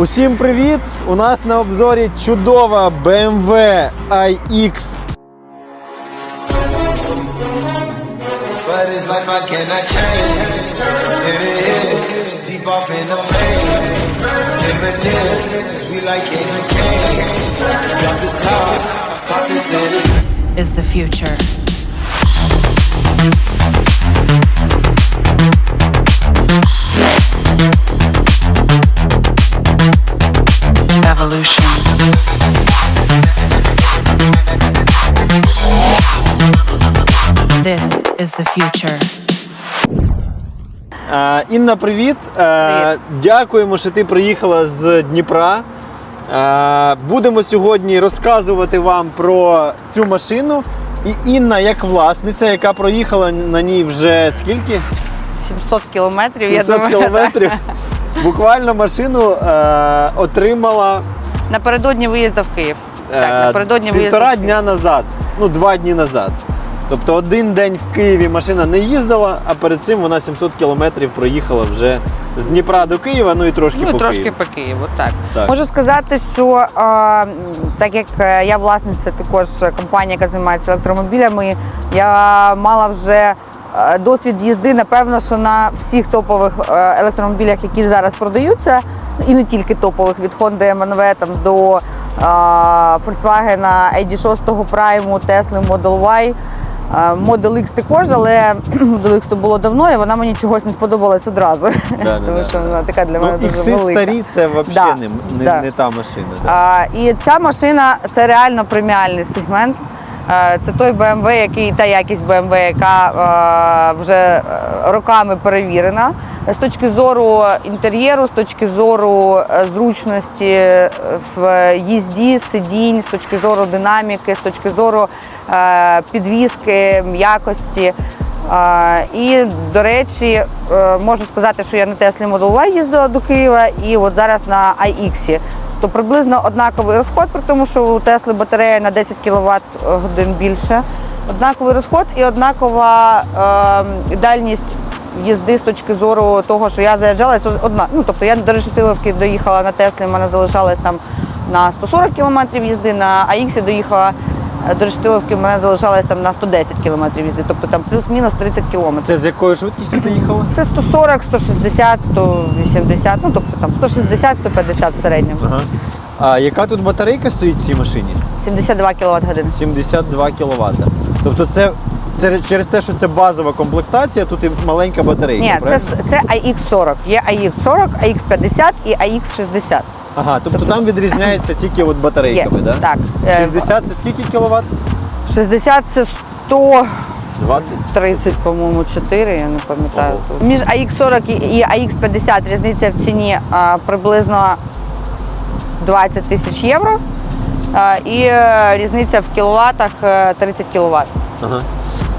Усім привіт! У нас на обзорі чудова BMW iX. But it's like I This is the future. Е, Інна, привіт. Е, Дякуємо, що ти приїхала з Дніпра. Е, Будемо сьогодні розказувати вам про цю машину. І Інна, як власниця, яка проїхала на ній вже скільки? 700 кілометрів, я 700 думаю. кілометрів. Буквально машину е, отримала Напередодні виїзду в Київ. е, Так, напередодні півтора в Київ. дня назад. Ну, два дні назад. Тобто один день в Києві машина не їздила, а перед цим вона 700 кілометрів проїхала вже з Дніпра до Києва, ну і трошки Ну, по трошки Києву. по Києву, так. Так. Можу сказати, що м, так як е, я власниця також компанії, яка займається електромобілями, я мала вже е, досвід їзди, напевно, що на всіх топових е, електромобілях, які зараз продаються, і не тільки топових, від Honda MNV там, до а, Volkswagen ID6 Prime, Tesla Model Y. Е, Model X також, але Model X то було давно, і вона мені чогось не сподобалась одразу. да, Тому да, що да. вона така для Ну, мене дуже ікси велика. старі це взагалі Да, не, не, да. не та машина. Да. А, і ця машина це реально преміальний сегмент. Е, Це той BMW, який та якість BMW, яка е, вже е, роками перевірена. З точки зору інтер'єру, з точки зору зручності в їзді, сидінь, з точки зору динаміки, з точки зору підвіски, м'якості. І, до речі, можу сказати, що я на Теслі Model Y їздила до Києва, і от зараз на iX. То приблизно однаковий розход, при тому, що у Тесли батарея на 10 кВт годин більше. Однаковий розход і однакова е, дальність їзди з точки зору того, що я заїжджалася одна. Ну тобто я до Решетиловки доїхала на Теслі, в мене залишалось там на 140 км їзди, на АІКСі доїхала е, до Решетиловки, в мене залишалось там на 110 км їзди, тобто там плюс-мінус 30 км. Це з якою швидкістю ти їхала? Це 140, 160, 180, ну тобто там 160, 150 в середньому. Ага. А яка тут батарейка стоїть в цій машині? 72 кВт годин. 72 кВт. Тобто це, це через те, що це базова комплектація, тут і маленька батарейка. Ні, це, правильно? с- це AX40. Є AX40, AX50 і AX60. Ага, тобто там відрізняється тільки от батарейками, Є, да? так. Е, 60 це скільки кіловат? 60 це 130, 20? по-моєму, 4, я не пам'ятаю. Ого. Між AX40 і- і AX50 різниця в ціні а, приблизно 20 тисяч євро. А, і е, різниця в кіловатах е, 30 кВт. Ага.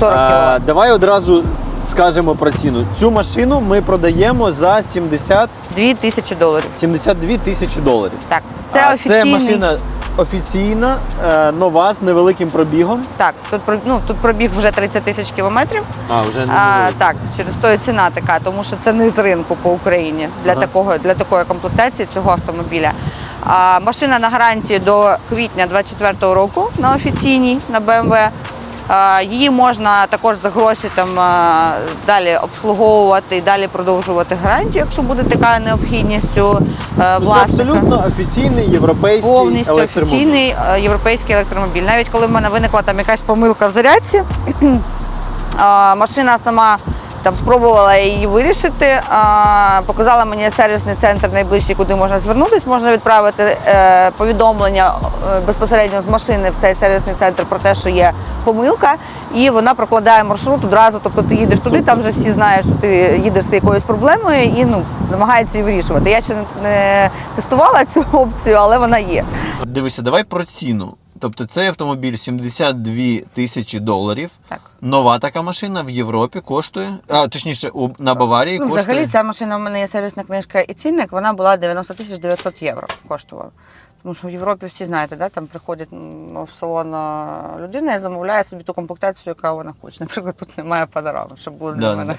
40 А, давай одразу скажемо про ціну. Цю машину ми продаємо за 70, 2 тисячі доларів. 72 тисячі доларів. Так, це а офіційний. це машина офіційна, е, нова з невеликим пробігом. Так, тут ну, тут пробіг вже 30 тисяч кілометрів. А, вже не А, так, через то і ціна така, тому що це не з ринку по Україні для Ага. такого для такої комплектації цього автомобіля. А, машина на гарантії до квітня 24-го року на офіційній на BMW. Її можна також за гроші там далі обслуговувати і далі продовжувати гарантію, якщо буде така необхідність у власника. Це абсолютно офіційний європейський повністю електромобіль. офіційний е, європейський електромобіль. Навіть коли в мене виникла там якась помилка в зарядці, машина сама там спробувала її вирішити. Показала мені сервісний центр найближчий, куди можна звернутися. Можна відправити е, повідомлення е, безпосередньо з машини в цей сервісний центр про те, що є помилка, і вона прокладає маршрут одразу. Тобто ти їдеш туди, там вже всі знають, що ти їдеш з якоюсь проблемою і ну намагаються її вирішувати. Я ще не тестувала цю опцію, але вона є. Дивися, давай про ціну. Тобто цей автомобіль 72 тисячі доларів. Так. Нова така машина в Європі коштує, а точніше, у, на Баварії Ну, коштує. взагалі, ця машина в мене є сервісна книжка і цінник, вона була 90 тисяч 900 євро коштувала. Тому що в Європі всі знаєте, да, там приходять в салон людина і замовляє собі ту комплектацію, яка вона хоче. Наприклад, тут немає панорами, щоб було для Да, мене.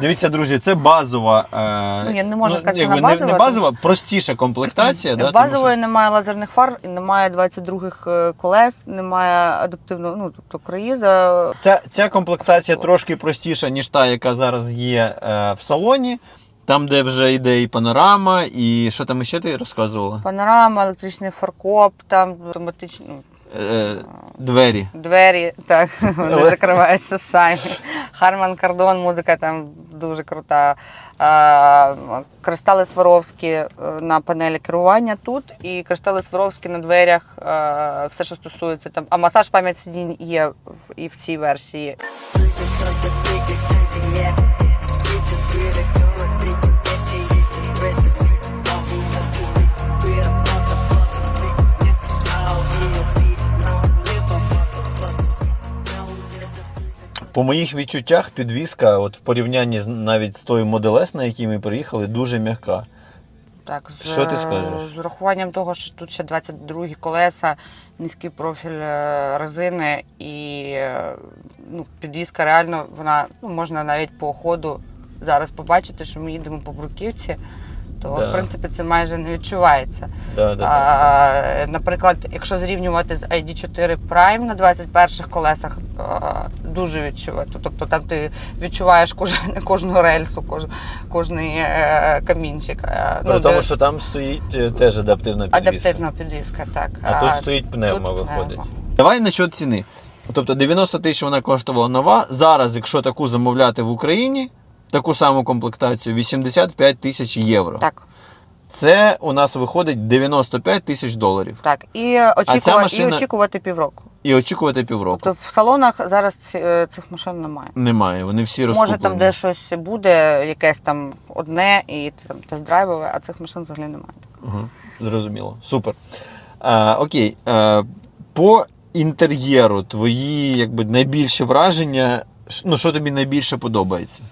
Дивіться, друзі, це базова. Е, Ну, я не можу сказати, що якби вона не- базова, Не базова, простіша комплектація. да, тому Базової що- немає лазерних фар, і немає 22-х е, колес, немає адаптивного, ну тобто круїза. Ця, ця комплектація трошки простіша, ніж та, яка зараз є е, в салоні. Там, де вже йде і панорама, і що там ще ти розказувала? Панорама, електричний фаркоп, там автоматичні ну, Е, двері. двері, так, вони закриваються самі. Харман Кардон, музика там дуже крута. Кристали Сваровські е, на панелі керування тут, і кристали Сваровські на дверях, е, все, що стосується там. А масаж пам'ять сидінь є і в цій версії. По моїх відчуттях, підвізка, от в порівнянні з навіть з тою Model S, на якій ми приїхали, дуже м'яка. Так, з, Що ти скажеш? З урахуванням того, що тут ще 22 колеса, низький профіль е, резини і е, ну, підвізка реально вона ну, можна навіть по ходу зараз побачити, що ми їдемо по бруківці, то Да. в принципі це майже не відчувається. Да, да, А, наприклад, якщо зрівнювати з ID4 Prime на 21 колесах, а, дуже відчувати. Тобто там ти відчуваєш кожен, кожну рельсу, кож, кожний е, камінчик. Е, При ну, тому, де- що там стоїть е, теж адаптивна підвізка. Адаптивна підвізка, так. А тут стоїть пневма, тут виходить. пневма. Давай насчет ціни. Тобто 90 тисяч вона коштувала нова. Зараз, якщо таку замовляти в Україні, таку саму комплектацію 85 тисяч євро. Так, Це у нас виходить 95 тисяч доларів. так. І, очікува... машина- і очікувати півроку. І очікувати півроку. Тобто в салонах зараз е, цих машин немає. Немає, вони всі розкуплені. Може там де щось буде, якесь там одне і там тест-драйвове, а цих машин взагалі немає. Угу. Зрозуміло. Супер. А, окей. А, по інтер'єру твої якби, найбільші враження, ну, що тобі найбільше подобається?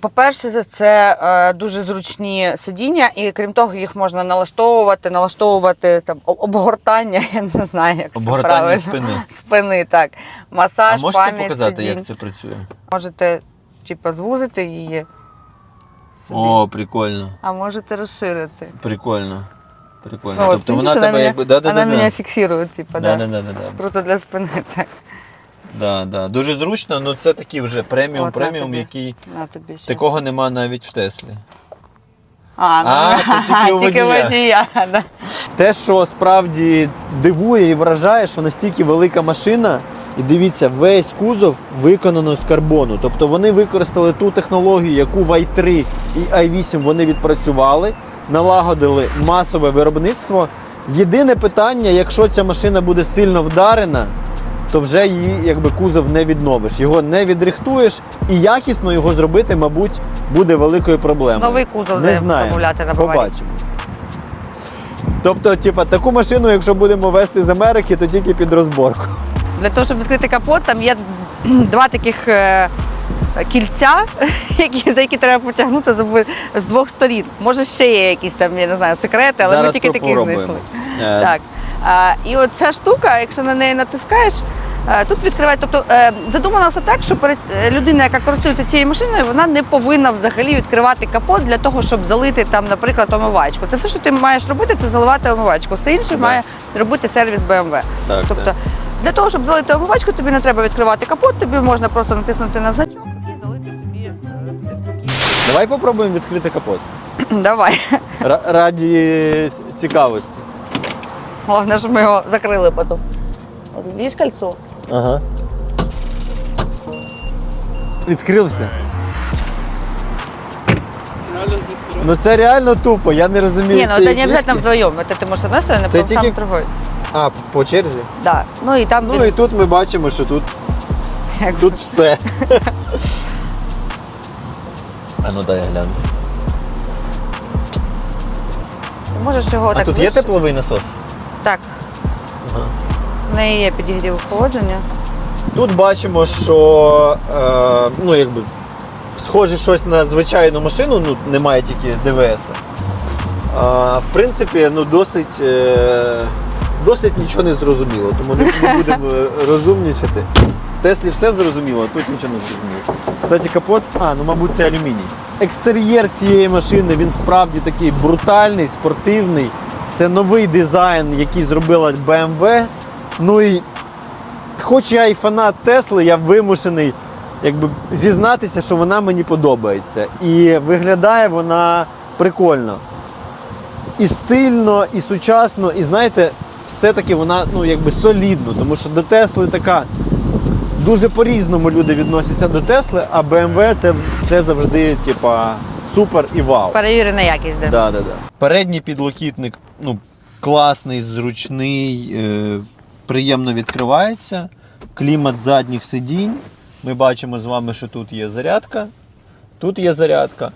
По-перше, це- е, дуже зручні сидіння, і крім того, їх можна налаштовувати, налаштовувати там обгортання, я не знаю, як це Обгортання правильно. спини. Спини, так. А Масаж, можете пам'ять показати, сидінь. як це працює? Можете типу, звузити її собі, О, прикольно. а можете розширити. Прикольно. Прикольно. Ну, от, тобто видиш, вона тебе мене, якби. Да, да, вона да, мене да. фіксує, типу, Да, да. да, да, да, да. Круто для спини, так. Да, да. Дуже зручно, ну це такий вже преміум, От, на преміум, тобі. який На тобі ще. такого нема навіть в Теслі. А, ну, А, тільки у тільки водія. водія. Да. Те, що справді дивує і вражає, що настільки велика машина, і дивіться, весь кузов виконано з карбону. Тобто вони використали ту технологію, яку в i3 і i8 вони відпрацювали, налагодили масове виробництво. Єдине питання, якщо ця машина буде сильно вдарена, то вже її якби кузов не відновиш. Його не відрихтуєш, і якісно його зробити, мабуть, буде великою проблемою. Новий кузов не знаю. на Побачимо. Тобто, типа, таку машину, якщо будемо везти з Америки, то тільки під розборку. Для того, щоб відкрити капот, там є два таких е, кільця, які, за які треба потягнути з, двох сторін. Може, ще є якісь там, я не знаю, секрети, але ми тільки такі знайшли. Е, Так. І оця штука, якщо на неї натискаєш, е, тут відкриває. Тобто е, задумано все так, що е, людина, яка користується цією машиною, вона не повинна взагалі відкривати капот для того, щоб залити там, наприклад, омивачку. Це все, що ти маєш робити, це заливати омивачку. Все інше Да. має робити сервіс BMW. Так, тобто, так. для того, щоб залити омивачку, тобі не треба відкривати капот, тобі можна просто натиснути на значок і залити собі е, туди спокійно. Давай попробуємо відкрити капот. Давай. Ра- Раді цікавості. Головне, щоб ми його закрили потім. От бачиш кольцо? Ага. Відкрився. Ну це реально тупо, я не розумію. Ні, ну цієї это не обязательно фішки. вдвоем. Это ты можешь с одной стороны, Це потом сам тільки- другой. А, по черзі? Да. Ну і там Ну і тут ми бачимо, що тут, як тут все. А ну дай я гляну. ти можеш його А так. тут є ближче. тепловий насос? Так. Ага. В неї є підігрів охолодження. Тут бачимо, що е, ну, якби, схоже щось на звичайну машину, ну, немає тільки ДВС. А, в принципі, ну досить, е, досить нічого не зрозуміло, тому не, не будемо розумнічати. В Теслі все зрозуміло, а тут нічого не зрозуміло. Кстати, капот, а, ну мабуть, це алюміній. Екстер'єр цієї машини він справді такий брутальний, спортивний. Це новий дизайн, який зробила BMW. Ну і хоч я і фанат Тесли, я вимушений якби, зізнатися, що вона мені подобається. І виглядає вона прикольно. І стильно, і сучасно, і знаєте, все-таки вона ну, якби солідно, тому що до Тесли така. Дуже по-різному люди відносяться до Тесли, а BMW це, це завжди, типа, супер і вау. Перевірена якість. де. Да, да, да. Передній підлокітник ну, класний, зручний, е, приємно відкривається. Клімат задніх сидінь. Ми бачимо з вами, що тут є зарядка. Тут є зарядка.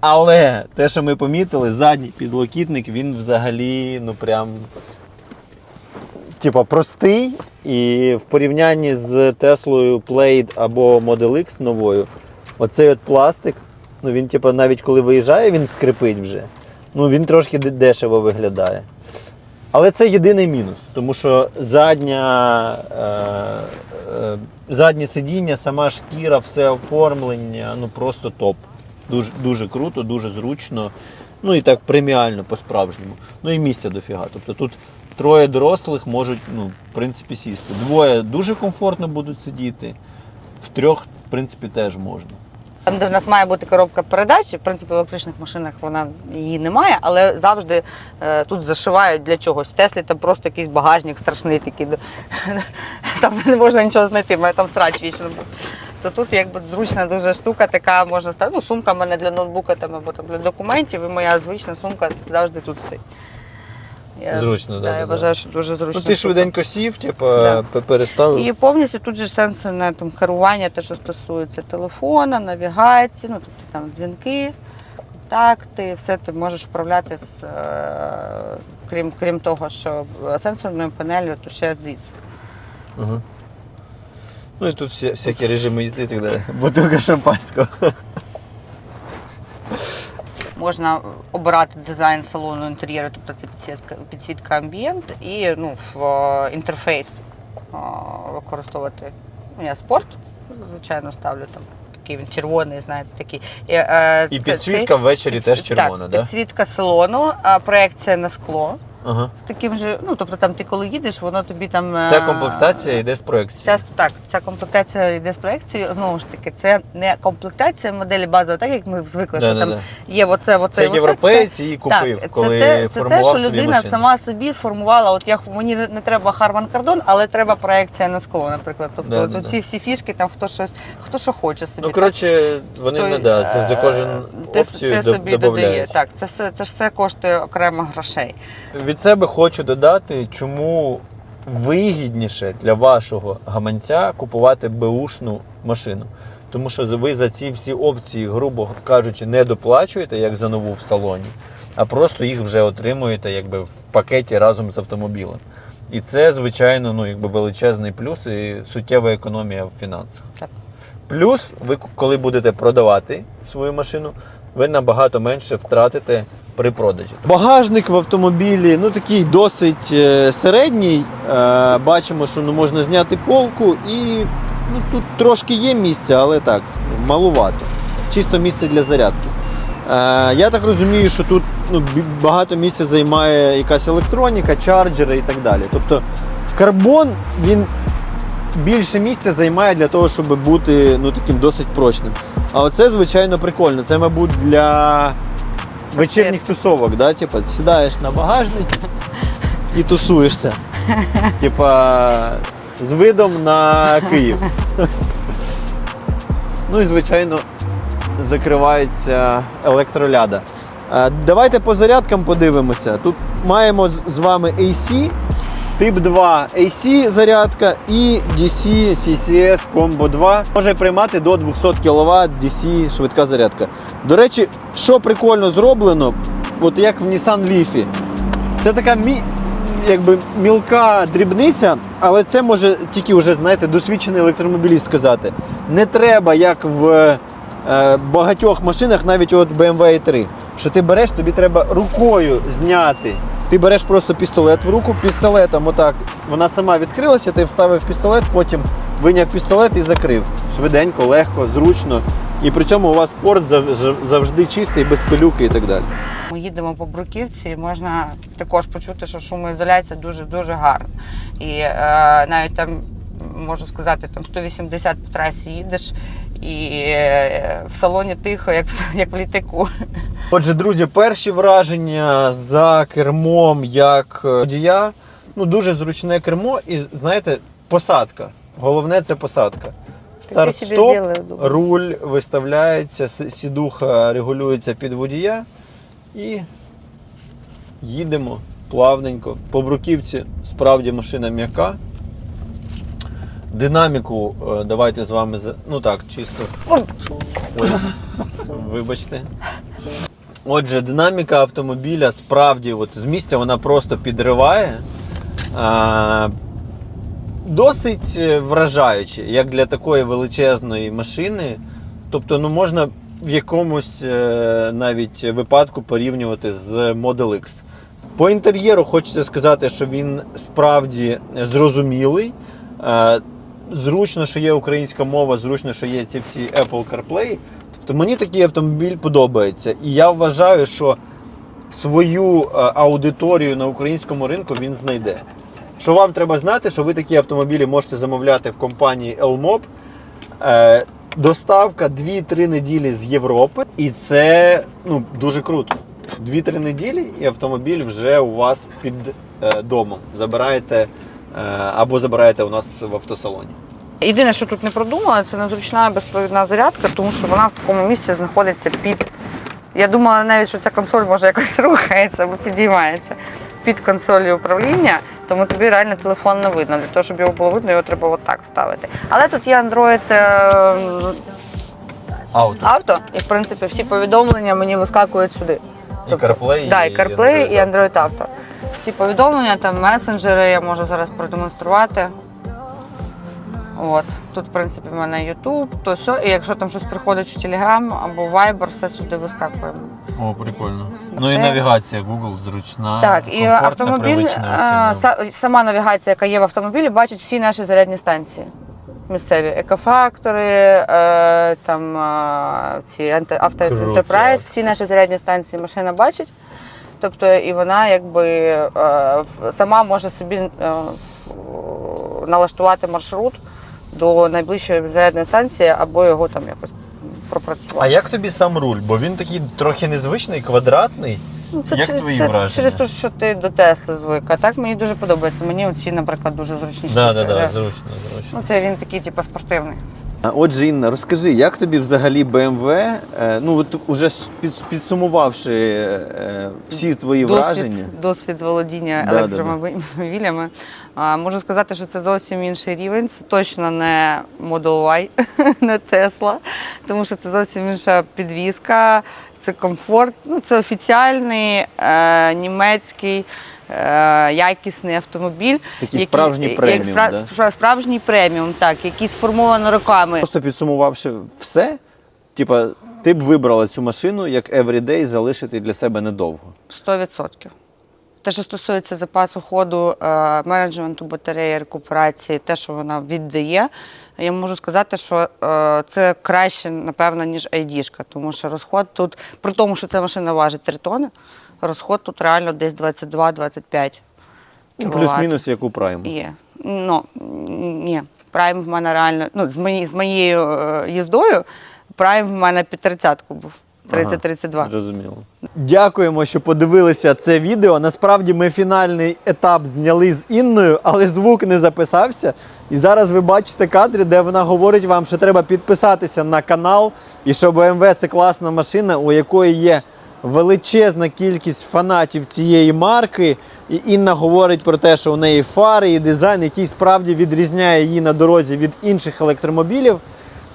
Але те, що ми помітили, задній підлокітник, він взагалі, ну прям. Типа простий. І в порівнянні з Теслою Plaid або Model X новою, оцей от пластик, ну він, типа, навіть коли виїжджає, він скрипить вже. Ну він трошки дешево виглядає. Але це єдиний мінус, тому що задня, е, е, заднє сидіння, сама шкіра, все оформлення, ну просто топ. Дуже, дуже круто, дуже зручно. Ну і так преміально по-справжньому. Ну і місця дофіга. Тобто тут троє дорослих можуть, ну, в принципі, сісти. Двоє дуже комфортно будуть сидіти, в трьох, в принципі, теж можна. Там, де в нас має бути коробка передач, в принципі, в електричних машинах вона її немає, але завжди е, тут зашивають для чогось. В Теслі там просто якийсь багажник страшний такий. Там не можна нічого знайти, мене там срач вічно був. То тут якби зручна дуже штука, така можна ставити. Ну, сумка в мене для ноутбука там, або там, для документів, і моя звична сумка завжди тут стоїть. Я, Зручно, да, да, да, Я да. вважаю, що дуже зручно. Ну ти швиденько сів, типу, Да. пе- переставив. І повністю тут же сенсорне там керування, те, що стосується телефона, навігації, ну тобто там дзвінки, контакти, все ти можеш управляти з е, крім, крім того, що сенсорною панелью, то ще звідси. Ага. Ну і тут всі, всякі режими їзди і так далі. Бутилка шампанського. Можна обирати дизайн салону інтер'єру, тобто це підсвітка, підсвітка амбієнт і ну, в е, інтерфейс е, використовувати. У я спорт, звичайно, ставлю там. Такий він червоний, знаєте, такий. І, е, І це- підсвітка цей- ввечері теж червона, так? да? Підсвітка салону, проекція на скло. Ага. З таким же, ну тобто там ти коли їдеш, воно тобі там. е, Ця комплектація йде з проекції. Ця, так, ця комплектація йде з проекцією. Знову ж таки, це не комплектація моделі базової, так як ми звикли, що Да-да-да. є оце, оце, Це оце, європейці її купив, так, коли це те, це формував те, що собі людина машину. сама собі сформувала. От я мені не, треба Харман Кардон, але треба проекція на скло, наприклад. Тобто Да, да, да. ці всі фішки, там хто щось, хто що хоче собі. Ну, так? коротше, вони Той, не да, це за е, кожен ти, опцію ти до- собі додає. додають. Так, це все це ж все коштує окремо грошей. Від себе хочу додати, чому вигідніше для вашого гаманця купувати беушну машину. Тому що ви за ці всі опції, грубо кажучи, не доплачуєте, як за нову в салоні, а просто їх вже отримуєте якби, в пакеті разом з автомобілем. І це, звичайно, ну, якби величезний плюс і суттєва економія в фінансах. Так. Плюс, ви коли будете продавати свою машину, ви набагато менше втратите при продажі. Багажник в автомобілі ну такий досить е, середній. Е, бачимо, що ну, можна зняти полку і ну, тут трошки є місця, але так, малувато. Чисто місце для зарядки. Е, я так розумію, що тут ну, багато місця займає якась електроніка, чарджери і так далі. Тобто карбон він більше місця займає для того, щоб бути ну, таким досить прочним. А оце, звичайно, прикольно. Це, мабуть, для вечірніх тусовок, да? Типа, сідаєш на багажник і тусуєшся. Типа, з видом на Київ. Ну і, звичайно, закривається електроляда. Е, Давайте по зарядкам подивимося. Тут маємо з- з вами AC, тип 2 AC зарядка і DC CCS Combo 2. Може приймати до 200 кВт DC швидка зарядка. До речі, що прикольно зроблено, от як в Nissan Leaf, це така мі, якби мілка дрібниця, але це може тільки вже, знаєте, досвідчений електромобіліст сказати. Не треба, як в е, багатьох машинах, навіть от BMW i3. Що ти береш, тобі треба рукою зняти. Ти береш просто пістолет в руку, пістолетом отак. Вона сама відкрилася, ти вставив пістолет, потім виняв пістолет і закрив. Швиденько, легко, зручно. І при цьому у вас порт завжди чистий, без пилюки і так далі. Ми їдемо по бруківці, і можна також почути, що шумоізоляція дуже дуже гарна. І е, навіть там можу сказати, там 180 по трасі їдеш, і е, в салоні тихо, як, як в літаку. Отже, друзі, перші враження за кермом як е, водія. Ну, дуже зручне кермо, і знаєте, посадка. Головне це посадка. Старт-стоп, руль виставляється, сідуха регулюється під водія і їдемо плавненько. По бруківці справді машина м'яка. Динаміку е, давайте з вами ну так, чисто. Ой, вибачте. Отже, динаміка автомобіля справді от, з місця вона просто підриває. А, досить е, вражаюче, як для такої величезної машини. Тобто, ну можна в якомусь е, навіть випадку порівнювати з Model X. По інтер'єру хочеться сказати, що він справді зрозумілий. Е, Зручно, що є українська мова, зручно, що є ці всі Apple CarPlay. Тобто мені такий автомобіль подобається. І я вважаю, що свою е, аудиторію на українському ринку він знайде. Що вам треба знати, що ви такі автомобілі можете замовляти в компанії Elmob. Е, доставка 2-3 неділі з Європи, і це ну, дуже круто. 2-3 неділі і автомобіль вже у вас під е, домом. Забираєте або забираєте у нас в автосалоні. Єдине, що тут не продумала, це незручна безпровідна зарядка, тому що вона в такому місці знаходиться під. Я думала навіть, що ця консоль може якось рухається або підіймається під консолью управління, тому тобі реально телефон не видно. Для того, щоб його було видно, його треба отак ставити. Але тут є Android е, Ауто. авто, і в принципі всі повідомлення мені вискакують сюди. І CarPlay, да, і CarPlay, і Android Android Auto. Всі повідомлення, там месенджери, я можу зараз продемонструвати. От. Тут, в принципі, в мене YouTube, то все. І якщо там щось приходить в Telegram або Viber, все сюди вискакує. О, прикольно. Ну, Ну і це- навігація Google зручна. так, і комфортна, автомобіль, привична е, са- сама навігація, яка є в автомобілі, бачить всі наші зарядні станції. Місцеві екофактори, е, там е, ці анти- авто Круто. Enterprise, всі наші зарядні станції машина бачить. Тобто, і вона якби е, в- сама може собі е, в- налаштувати маршрут до найближчої зарядної станції або його там якось пропрацювати. А як тобі сам руль? Бо він такий трохи незвичний, квадратний. Ну, це Як через, твої це враження? через те, що ти до Тесли звик. А так мені дуже подобається. Мені оці, наприклад, дуже зручні. Да, штуки. да, да, зручно, зручно. Ну, це він такий, типу, спортивний. Отже, Інна, розкажи, як тобі взагалі BMW, е, ну от уже підсумувавши е, всі твої враження. Досвід, досвід володіння Да, да, да. електромобілями. Можу сказати, що це зовсім інший рівень. Це точно не Model Y, не Tesla, тому що це зовсім інша підвізка, це комфорт. Ну, це офіціальний е, німецький. Е, Якісний автомобіль, Такий справжній як преміум, спра- да? справжній преміум, так, який сформовано роками. Просто підсумувавши все, типа, ти б вибрала цю машину як everyday залишити для себе недовго. 100%. Те, що стосується запасу ходу, е, менеджменту батареї, рекуперації, те, що вона віддає, я можу сказати, що е, це краще, напевно, ніж айдішка, тому що розход тут, при тому, що ця машина важить 3 тони, розход тут реально десь 22-25. Ну, плюс-мінус, як у Prime. Є. Ну, ні. Прайм в мене реально, ну, з, мої, з моєю е, їздою, прайм в мене під 30-ку був. 30-32. Зрозуміло. Дякуємо, що подивилися це відео. Насправді ми фінальний етап зняли з Інною, але звук не записався. І зараз ви бачите кадри, де вона говорить вам, що треба підписатися на канал, і що BMW це класна машина, у якої є величезна кількість фанатів цієї марки. І Інна говорить про те, що у неї фари і дизайн, який справді відрізняє її на дорозі від інших електромобілів.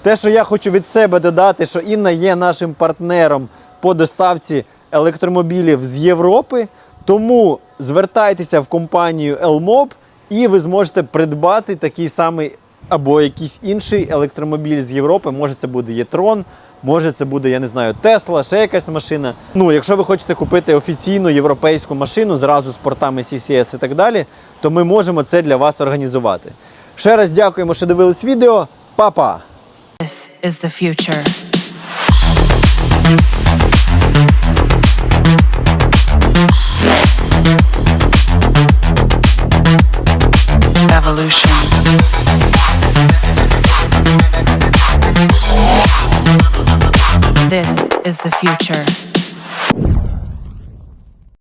Те, що я хочу від себе додати, що Інна є нашим партнером по доставці електромобілів з Європи. Тому звертайтеся в компанію Elmob і ви зможете придбати такий самий або якийсь інший електромобіль з Європи. Може, це буде Єтрон, Може, це буде, я не знаю, Тесла, ще якась машина. Ну, якщо ви хочете купити офіційну європейську машину зразу з портами CCS і так далі, то ми можемо це для вас організувати. Ще раз дякуємо, що дивились відео. Па-па! This is the future. Evolution. Is the future.